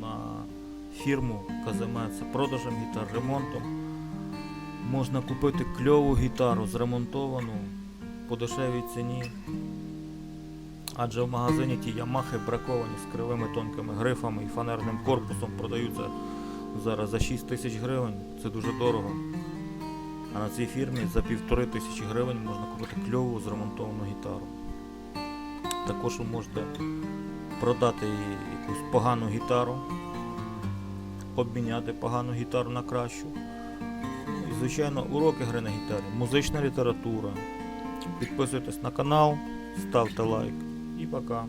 на фірму Каземет з продажем гітар, ремонтом. Можна купити кльову гітару зремонтовану по дешевій ціні. Адже в магазині ті Ямахи браковані з кривими тонкими грифами і фанерним корпусом продаються зараз за 6 тисяч гривень. Це дуже дорого. А на цій фірмі за півтори тисячі гривень можна купити кльову зремонтовану гітару. Також ви можете продати якусь погану гітару, обміняти погану гітару на кращу. Ну І, звичайно, уроки гри на гітарі, музична література. Підписуйтесь на канал, ставте лайк і пока.